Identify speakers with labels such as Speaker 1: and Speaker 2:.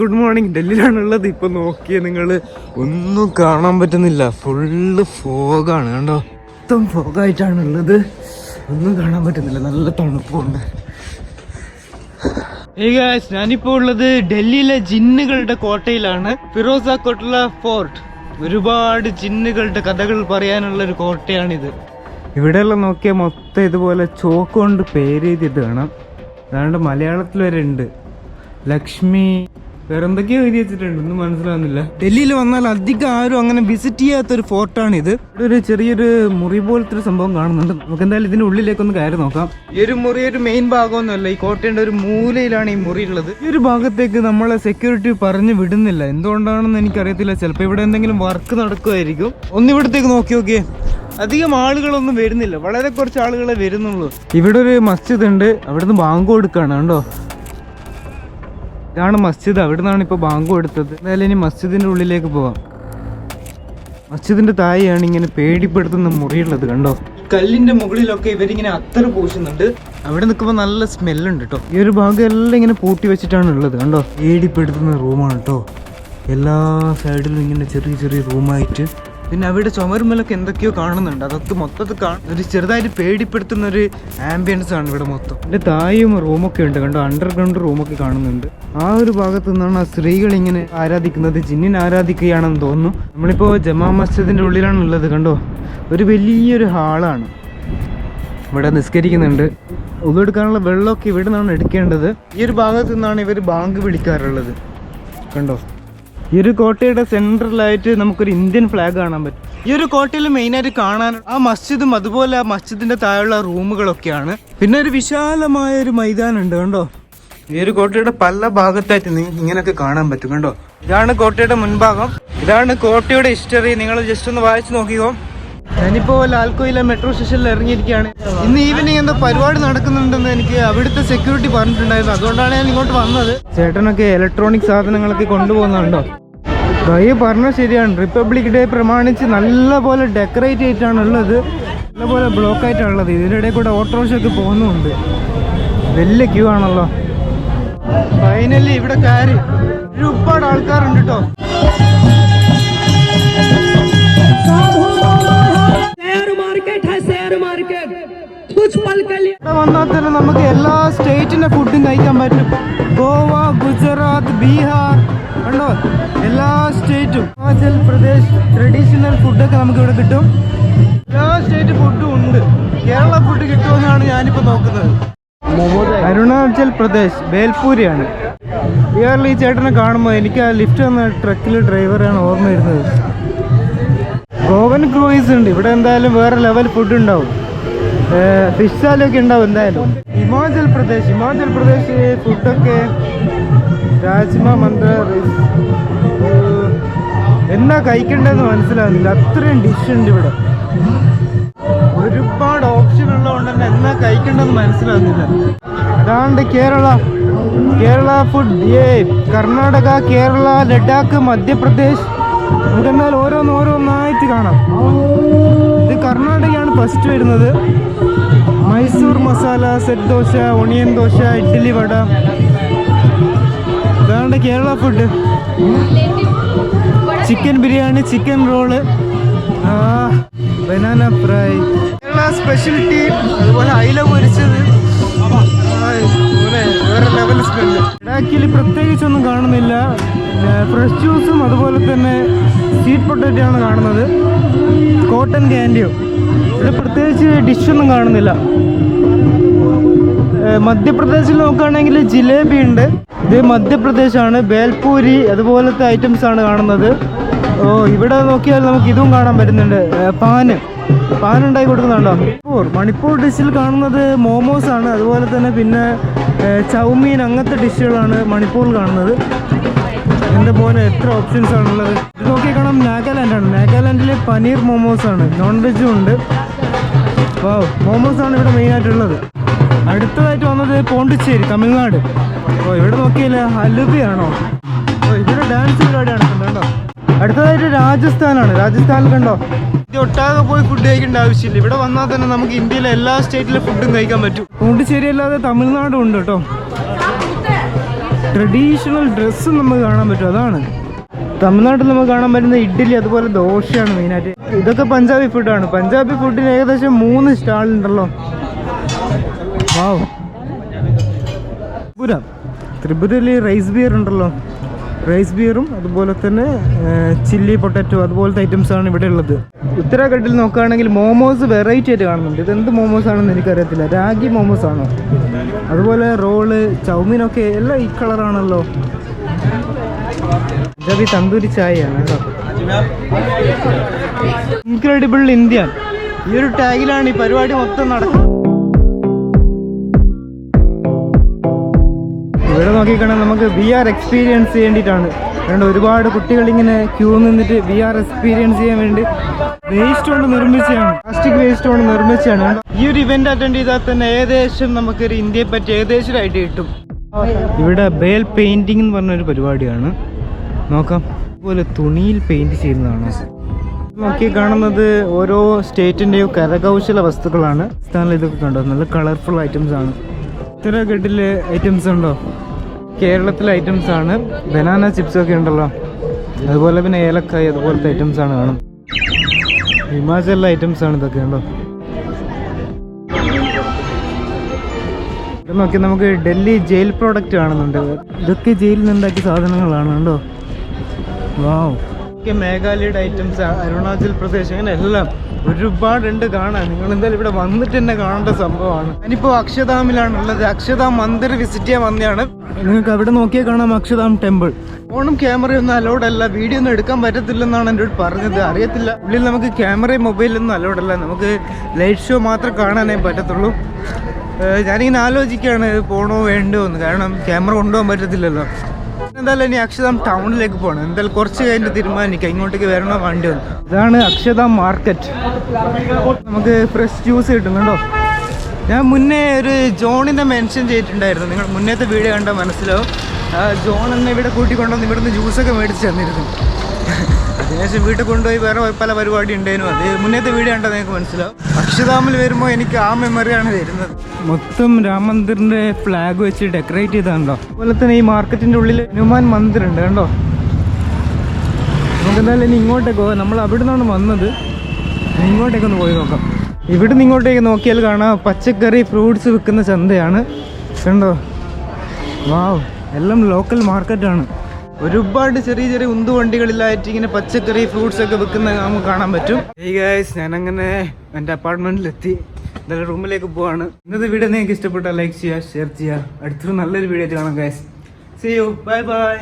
Speaker 1: Good morning ഡൽഹിയിലാണുള്ളത്. ഇപ്പൊ നോക്കിയ നിങ്ങൾ ഒന്നും കാണാൻ പറ്റുന്നില്ല. ഫുള്ള് ഫോഗാണ് കണ്ടോ? മൊത്തം ഫോഗായിട്ടാണ് ഉള്ളത് ഒന്നും കാണാൻ പറ്റുന്നില്ല. നല്ല തണുപ്പുണ്ട്. ഞാനിപ്പോ ഉള്ളത് ഡൽഹിയിലെ ജിന്നുകളുടെ കോട്ടയിലാണ്. ഫിറോസ കോട്ടല ഫോർട്ട്. ഒരുപാട് ജിന്നുകളുടെ കഥകൾ പറയാനുള്ള ഒരു കോട്ടയാണിത്. ഇവിടെയുള്ള നോക്കിയാൽ മൊത്തം ഇതുപോലെ ചോക്ക് കൊണ്ട് പേര് കാണാം. അതാണ്ട് മലയാളത്തിൽ വരെ ഉണ്ട് ലക്ഷ്മി വേറെന്തൊക്കെയോ എഴുതി വെച്ചിട്ടുണ്ട് ഒന്നും മനസ്സിലാവുന്നില്ല. ഡൽഹിയിൽ വന്നാൽ അധികം ആരും അങ്ങനെ വിസിറ്റ് ചെയ്യാത്തൊരു ഫോർട്ടാണ് ഇത്. ഇവിടെ ഒരു ചെറിയൊരു മുറി പോലത്തെ ഒരു സംഭവം കാണുന്നുണ്ട്. നമുക്ക് എന്തായാലും ഇതിന്റെ ഉള്ളിലേക്കൊന്ന് കയറി നോക്കാം. ഈ ഒരു മുറി ഒരു മെയിൻ ഭാഗമൊന്നുമല്ല. ഈ കോട്ടയുടെ ഒരു മൂലയിലാണ് ഈ മുറി ഉള്ളത്. ഈ ഒരു ഭാഗത്തേക്ക് നമ്മളെ സെക്യൂരിറ്റി പറഞ്ഞു വിടുന്നില്ല. എന്തുകൊണ്ടാണെന്ന് എനിക്കറിയത്തില്ല. ചിലപ്പോൾ ഇവിടെ എന്തെങ്കിലും വർക്ക് നടക്കുമായിരിക്കും. ഒന്ന് ഇവിടത്തേക്ക് നോക്കി നോക്കിയേ. അധികം ആളുകളൊന്നും വരുന്നില്ല. വളരെ കുറച്ച് ആളുകളെ വരുന്നുള്ളൂ. ഇവിടെ ഒരു മസ്ജിദ് ഉണ്ട്. അവിടുന്ന് ബാങ്ക് കൊടുക്കാണ്. കണ്ടോ? ഇതാണ് മസ്ജിദ്. അവിടെ നിന്നാണ് ഇപ്പോൾ ബാങ്ക് കൊടുത്തത്. എന്തായാലും ഇനി മസ്ജിദിന്റെ ഉള്ളിലേക്ക് പോവാം. മസ്ജിദിന്റെ താഴെയാണ് ഇങ്ങനെ പേടിപ്പെടുത്തുന്ന മുറിയുള്ളത് കണ്ടോ? കല്ലിന്റെ മുകളിലൊക്കെ ഇവരിങ്ങനെ അത്തറ് പൂശുന്നുണ്ട്. അവിടെ നിൽക്കുമ്പോൾ നല്ല സ്മെല്ലുണ്ട് കേട്ടോ ഈ ഒരു ഭാഗം എല്ലാം ഇങ്ങനെ പൂട്ടി വെച്ചിട്ടാണ് ഉള്ളത് കണ്ടോ? പേടിപ്പെടുത്തുന്ന റൂമാണ് കേട്ടോ എല്ലാ സൈഡിലും ഇങ്ങനെ ചെറിയ ചെറിയ റൂമായിട്ട് പിന്നെ അവിടെ ചുമരുമലൊക്കെ എന്തൊക്കെയോ കാണുന്നുണ്ട്. അതൊക്കെ മൊത്തത്തിൽ കാണും ഒരു ചെറുതായിട്ട് പേടിപ്പെടുത്തുന്ന ഒരു ആംബിയൻസ് ആണ് ഇവിടെ മൊത്തം. ഇതിന്റെ തായും റൂമൊക്കെ ഉണ്ട് കണ്ടോ? അണ്ടർഗ്രൗണ്ട് റൂമൊക്കെ കാണുന്നുണ്ട്. ആ ഒരു ഭാഗത്ത് നിന്നാണ് ആ സ്ത്രീകൾ ഇങ്ങനെ ആരാധിക്കുന്നത്. ജിന്നിനെ ആരാധിക്കുകയാണെന്ന് തോന്നുന്നു. നമ്മളിപ്പോ ജമാ മസ്ജിദിന്റെ ഉള്ളിലാണ് ഉള്ളത് കണ്ടോ? ഒരു വലിയൊരു ഹാളാണ്. ഇവിടെ നിസ്കരിക്കുന്നുണ്ട്. ഉള്ളെടുക്കാനുള്ള വെള്ളമൊക്കെ ഇവിടെ നിന്നാണ് എടുക്കേണ്ടത്. ഈ ഒരു ഭാഗത്ത് നിന്നാണ് ഇവർ ബാങ്ക് വിളിക്കാറുള്ളത് കണ്ടോ? ഈ ഒരു കോട്ടയുടെ സെൻട്രലായിട്ട് നമുക്കൊരു ഇന്ത്യൻ ഫ്ലാഗ് കാണാൻ പറ്റും. ഈ ഒരു കോട്ടയിൽ മെയിനായിട്ട് കാണാൻ ആ മസ്ജിദും അതുപോലെ ആ മസ്ജിദിന്റെ താഴെയുള്ള റൂമുകളൊക്കെയാണ്. പിന്നെ ഒരു വിശാലമായ ഒരു മൈതാനം ഉണ്ട് കണ്ടോ? ഈ ഒരു കോട്ടയുടെ പല ഭാഗത്തായിട്ട് ഇങ്ങനെയൊക്കെ കാണാൻ പറ്റും കണ്ടോ? ഇതാണ് കോട്ടയുടെ മുൻഭാഗം. ഇതാണ് കോട്ടയുടെ ഹിസ്റ്ററി നിങ്ങൾ ജസ്റ്റ് ഒന്ന് വായിച്ചു നോക്കിയോ ഞാനിപ്പോ ലാൽക്കോയിലെ മെട്രോ സ്റ്റേഷനിൽ ഇറങ്ങിയിരിക്കുകയാണ്. ഇന്ന് ഈവനിങ് എന്തോ പരിപാടി നടക്കുന്നുണ്ടെന്ന് എനിക്ക് അവിടുത്തെ സെക്യൂരിറ്റി പറഞ്ഞിട്ടുണ്ടായിരുന്നു. അതുകൊണ്ടാണ് ഞാൻ ഇങ്ങോട്ട് വന്നത്. ചേട്ടനൊക്കെ ഇലക്ട്രോണിക് സാധനങ്ങളൊക്കെ കൊണ്ടുപോകുന്നുണ്ടോ ഈ പറഞ്ഞ ശരിയാണ്. റിപ്പബ്ലിക് ഡേ പ്രമാണിച്ച് നല്ല പോലെ ഡെക്കറേറ്റ് ആയിട്ടാണുള്ളത് നല്ല പോലെ ബ്ലോക്ക് ആയിട്ടാണുള്ളത്. ഇതിന്റെ ഇടയിൽ കൂടെ ഓട്ടോറിക്ഷയ്ക്ക് പോകുന്നുണ്ട്. വലിയ ക്യൂ ആണല്ലോ. ഫൈനലി ഇവിടെ കയറി. ഒരുപാട് ആൾക്കാരുണ്ട് കേട്ടോ നമുക്ക് എല്ലാ സ്റ്റേറ്റിന്റെ ഫുഡും കഴിക്കാൻ പറ്റും. ഗോവ ഗുജറാത്ത് ബീഹാർ. ഉണ്ടോ സ്റ്റേറ്റും ഹിമാചൽ പ്രദേശ് ട്രഡീഷണൽ ഫുഡൊക്കെ നമുക്ക് ഇവിടെ കിട്ടും. എല്ലാ സ്റ്റേറ്റ് ഫുഡും ഉണ്ട്. കേരള ഫുഡ് കിട്ടുമെന്നാണ് ഞാനിപ്പോൾ നോക്കുന്നത്. അരുണാചൽ പ്രദേശ് ബേൽപൂരിയാണ്. ഇയാളിൽ ഈ ചേട്ടനെ കാണുമ്പോൾ എനിക്ക് ആ ലിഫ്റ്റ് വന്ന ട്രക്കിൽ ഡ്രൈവറാണ് ഓർമ്മ വരുന്നത്. ഗോവൻ ക്രൂയിസ് ഉണ്ട്. ഇവിടെ എന്തായാലും വേറെ ലെവൽ ഫുഡ് ഉണ്ടാവും. ഫിഷ് സാലൊക്കെ ഉണ്ടാവും എന്തായാലും. ഹിമാചൽ പ്രദേശ് ഹിമാചൽ പ്രദേശ് ഫുഡൊക്കെ രാജ്മ മന്ത്ര എന്നാ കഴിക്കണ്ടെന്ന് മനസ്സിലാവുന്നില്ല. അത്രയും ഡിഷ് ഉണ്ട് ഇവിടെ. ഒരുപാട് ഓപ്ഷൻ ഉള്ളതുകൊണ്ട് തന്നെ എന്നാ കഴിക്കണ്ടെന്ന് മനസ്സിലാവുന്നില്ല. അതാണ്ട് കേരള. കേരള ഫുഡ് ഏ കർണാടക കേരള ലഡാക്ക് മധ്യപ്രദേശ്. നമുക്കെന്നാൽ ഓരോന്ന് ഓരോന്നായിട്ട് കാണാം. ഇത് കർണാടകയാണ് ഫസ്റ്റ് വരുന്നത്. Mysore masala set dosa onion dosa idli vada. അതാണ്ട് Kerala food chicken biryani chicken roll. Banana fry. Kerala speciality അതുപോലെ അയില പൊരിച്ചത്. വേറെ ലെവൽ സ്മെല്ല് ലഡാക്കിൽ പ്രത്യേകിച്ചൊന്നും കാണുന്നില്ല. ഫ്രഷ് ജ്യൂസും അതുപോലെ തന്നെ സ്വീറ്റ് പൊട്ടറ്റോ ആണ് കാണുന്നത്. കോട്ടൺ ക്യാൻഡിയോ ഇവിടെ പ്രത്യേകിച്ച് ഡിഷൊന്നും കാണുന്നില്ല. മധ്യപ്രദേശിൽ നോക്കുകയാണെങ്കിൽ ജിലേബി ഉണ്ട്. ഇത് മധ്യപ്രദേശാണ് ബേൽപൂരി അതുപോലത്തെ ഐറ്റംസ് ആണ് കാണുന്നത്. ഓ ഇവിടെ നോക്കിയാൽ നമുക്ക് ഇതും കാണാൻ പറ്റുന്നുണ്ട്. പാന്. പാൻ ഉണ്ടാക്കി കൊടുക്കുന്നുണ്ടോ? മണിപ്പൂർ. മണിപ്പൂർ ഡിഷിൽ കാണുന്നത് മോമോസ് ആണ്. അതുപോലെ തന്നെ പിന്നെ ചൗമീൻ അങ്ങനത്തെ ഡിഷുകളാണ് മണിപ്പൂരിൽ കാണുന്നത്. എന്റെ പോലെ എത്ര ഓപ്ഷൻസ് ആണുള്ളത്. ഇത് നോക്കി കാണാം. നാഗാലാൻഡ് ആണ്. നാഗാലാൻഡിൽ പനീർ മോമോസ് ആണ്. നോൺ വെജും ഉണ്ട്. വാവ് മോമോസ് ആണ് ഇവിടെ മെയിൻ ആയിട്ടുള്ളത്. അടുത്തതായിട്ട് വന്നത് പോണ്ടിച്ചേരി തമിഴ്നാട്. ഓ ഇവിടെ നോക്കിയില്ല ഹലുബിയാണോ ഓ ഇവിടെ ഡാൻസ് പരിപാടിയാണ് കണ്ടോ? അടുത്തതായിട്ട് രാജസ്ഥാനാണ്. രാജസ്ഥാനിൽ കണ്ടോ? ഇത് ഒട്ടാകെ പോയി ഫുഡ് കഴിക്കേണ്ട ആവശ്യമില്ല. ഇവിടെ വന്നാൽ തന്നെ നമുക്ക് ഇന്ത്യയിലെ എല്ലാ സ്റ്റേറ്റിലെ ഫുഡും കഴിക്കാൻ പറ്റും. പോണ്ടിച്ചേരി അല്ലാതെ തമിഴ്നാടും ഉണ്ട് കേട്ടോ. ട്രഡീഷണൽ ഡ്രസ്സ് നമുക്ക് കാണാൻ പറ്റും അതാണ്. തമിഴ്നാട്ടിൽ നമുക്ക് കാണാൻ പറ്റുന്ന ഇഡ്ഡലി അതുപോലെ ദോശയാണ് മെയിനായിട്ട് ഇതൊക്കെ പഞ്ചാബി ഫുഡാണ് പഞ്ചാബി ഫുഡിന് ഏകദേശം മൂന്ന് സ്റ്റാൾ ഉണ്ടല്ലോ. വാവ്. ത്രിപുര. ത്രിപുരയിൽ റൈസ് ബിയർ ഉണ്ടല്ലോ. റൈസ് ബിയറും അതുപോലെ തന്നെ ചില്ലി പൊട്ടാറ്റോ അതുപോലത്തെ ഐറ്റംസ് ആണ് ഇവിടെ ഉള്ളത്. ഉത്തരാഖണ്ഡിൽ നോക്കുകയാണെങ്കിൽ മോമോസ് വെറൈറ്റി ആയിട്ട് കാണുന്നുണ്ട്. ഇത് എന്ത് മോമോസ് ആണെന്ന് എനിക്കറിയത്തില്ല. രാഗി മോമോസ് ആണോ? അതുപോലെ റോൾ ചൗമീനൊക്കെ എല്ലാം ഈ കളറാണല്ലോ ഇതീ തന്തൂരി ചായയാണ് ഇൻക്രെഡിബിൾ ഇന്ത്യ ഈ ഒരു ടാഗിലാണ് ഈ പരിപാടി മൊത്തം നടക്കുന്നത്. ഇവിടെ നോക്കിക്കണേ നമുക്ക് വി ആർ എക്സ്പീരിയൻസ് ചെയ്യേണ്ടിയിട്ടാണ് അതുകൊണ്ട് ഒരുപാട് കുട്ടികൾ ഇങ്ങനെ ക്യൂ നിന്നിട്ട് വി ആർ എക്സ്പീരിയൻസ് ചെയ്യാൻ വേണ്ടി വേസ്റ്റ് കൊണ്ട് നിർമ്മിച്ചതാണ്. പ്ലാസ്റ്റിക് വേസ്റ്റ് കൊണ്ട് നിർമ്മിച്ചതാണ്. ഈ ഒരു ഇവന്റ് അറ്റൻഡ് ചെയ്താൽ തന്നെ ഏകദേശം നമുക്കൊരു ഇന്ത്യയെ പറ്റി ഏകദേശം ഐഡിയ കിട്ടും. ഇവിടെ ബേൽ പെയിന്റിംഗ് എന്ന് പറഞ്ഞൊരു പരിപാടിയാണ്. നോക്കാം. അതുപോലെ തുണിയിൽ പെയിന്റ് ചെയ്യുന്നതാണ്? നോക്കി കാണുന്നത് ഓരോ സ്റ്റേറ്റിന്റെയും കരകൗശല വസ്തുക്കളാണ്. ഇതൊക്കെ കണ്ടോ നല്ല കളർഫുൾ ഐറ്റംസ് ആണ്. ഉത്തരാഖണ്ഡിലെ ഐറ്റംസ് ഉണ്ടോ? കേരളത്തിലെ ഐറ്റംസ് ആണ്. ബനാന ചിപ്സ് ഒക്കെ ഉണ്ടല്ലോ. അതുപോലെ പിന്നെ ഏലക്കായ് അതുപോലത്തെ ഐറ്റംസ് ആണ് കാണും ഹിമാചലിലെ ഐറ്റംസ് ആണ് ഇതൊക്കെ ഉണ്ടോ? ഇത് നോക്കി നമുക്ക് ഡൽഹി ജയിൽ പ്രോഡക്റ്റ് കാണുന്നുണ്ട്. ഇതൊക്കെ ജയിലിൽ നിന്നുണ്ടാക്കിയ സാധനങ്ങളാണ് കണ്ടോ? വാവ് ഒക്കെ മേഘാലയയുടെ ഐറ്റംസ് അരുണാചൽ പ്രദേശ് അങ്ങനെ എല്ലാം ഒരുപാടുണ്ട് കാണാൻ. നിങ്ങൾ എന്തായാലും ഇവിടെ വന്നിട്ട് തന്നെ കാണേണ്ട സംഭവമാണ്. ഞാനിപ്പോൾ അക്ഷധാമിലാണ് ഉള്ളത് അക്ഷധാം മന്ദിർ വിസിറ്റ് ചെയ്യാൻ വന്നതാണ്. നിങ്ങൾക്ക് അവിടെ നോക്കിയാൽ കാണാം അക്ഷധാം ടെമ്പിൾ ഫോണും ക്യാമറയൊന്നും അലോഡ് അല്ല. വീഡിയോ ഒന്നും എടുക്കാൻ പറ്റത്തില്ലെന്നാണ് എന്റെ പറഞ്ഞത്. അറിയത്തില്ല. ഉള്ളിൽ നമുക്ക് ക്യാമറയും മൊബൈലൊന്നും അലോഡ് അല്ല. നമുക്ക് ലൈറ്റ് ഷോ മാത്രം കാണാനേ പറ്റത്തുള്ളൂ. ഞാനിങ്ങനെ ആലോചിക്കുകയാണ് പോണോ വേണ്ടോ എന്ന്. കാരണം ക്യാമറ കൊണ്ടുപോകാൻ പറ്റത്തില്ലല്ലോ. എന്തായാലും ഇനി അക്ഷതാം ടൗണിലേക്ക് പോകണം എന്തായാലും കുറച്ച് കഴിഞ്ഞിട്ട് തീരുമാനിക്കാം. ഇങ്ങോട്ടേക്ക് വരണോ വണ്ടി വന്നു ഇതാണ് അക്ഷതാം മാർക്കറ്റ്. നമുക്ക് ഫ്രഷ് ജ്യൂസ് കിട്ടുന്നുണ്ടോ കണ്ടോ? ഞാൻ മുന്നേ ഒരു ജോണിനെ മെൻഷൻ ചെയ്തിട്ടുണ്ടായിരുന്നു. നിങ്ങൾ മുന്നേത്തെ വീഡിയോ കണ്ടാൽ ആ ജോൺ എന്നെ ഇവിടെ കൂട്ടിക്കൊണ്ടുവന്ന് ഇവിടുന്ന് ജ്യൂസൊക്കെ മേടിച്ച് തന്നിരുന്നു. അതിനുശേഷം വീട്ടിൽ കൊണ്ടുപോയി വേറെ പല പരിപാടി ഉണ്ടായിരുന്നു. അത് മുന്നേത്തെ വീഡിയോ കണ്ടാൽ നിങ്ങൾക്ക് മനസ്സിലാവും. അക്ഷതാമിൽ വരുമ്പോൾ എനിക്ക് ആ മെമ്മറിയാണ് വരുന്നത്. മൊത്തം രാം മന്ദിറിന്റെ ഫ്ലാഗ് വെച്ച് ഡെക്കറേറ്റ് ചെയ്താണ്ടോ? അതുപോലെ തന്നെ ഈ മാർക്കറ്റിന്റെ ഉള്ളിൽ ഹനുമാൻ മന്ദിർ ഉണ്ട് കണ്ടോ? നമുക്ക് എന്തായാലും ഇനി ഇങ്ങോട്ടേക്ക് പോകാം. നമ്മൾ അവിടെ നിന്നാണ് വന്നത് ഇങ്ങോട്ടേക്ക് ഒന്ന് പോയി നോക്കാം. ഇവിടെ നിന്ന് ഇങ്ങോട്ടേക്ക് നോക്കിയാൽ കാണാം. പച്ചക്കറി ഫ്രൂട്ട്സ് വിൽക്കുന്ന ചന്തയാണ്. കണ്ടോ? വാവ് എല്ലാം ലോക്കൽ മാർക്കറ്റാണ് ഒരുപാട് ചെറിയ ചെറിയ ഉന്തുവണ്ടികളിലായിട്ട് ഇങ്ങനെ പച്ചക്കറി ഫ്രൂട്ട്സ് ഒക്കെ വിൽക്കുന്ന നമുക്ക് കാണാൻ പറ്റും. ഈ ഗൈസ് ഞാനങ്ങനെ എന്റെ അപ്പാർട്ട്മെന്റിലെത്തി എന്തായാലും റൂമിലേക്ക് പോവാണ്. ഇന്നത്തെ വീഡിയോ നിങ്ങൾക്ക് ഇഷ്ടപ്പെട്ടാൽ ലൈക്ക് ചെയ്യുക ഷെയർ ചെയ്യുക. അടുത്തൊരു നല്ലൊരു വീഡിയോ ആയിട്ട് കാണാം guys see you bye bye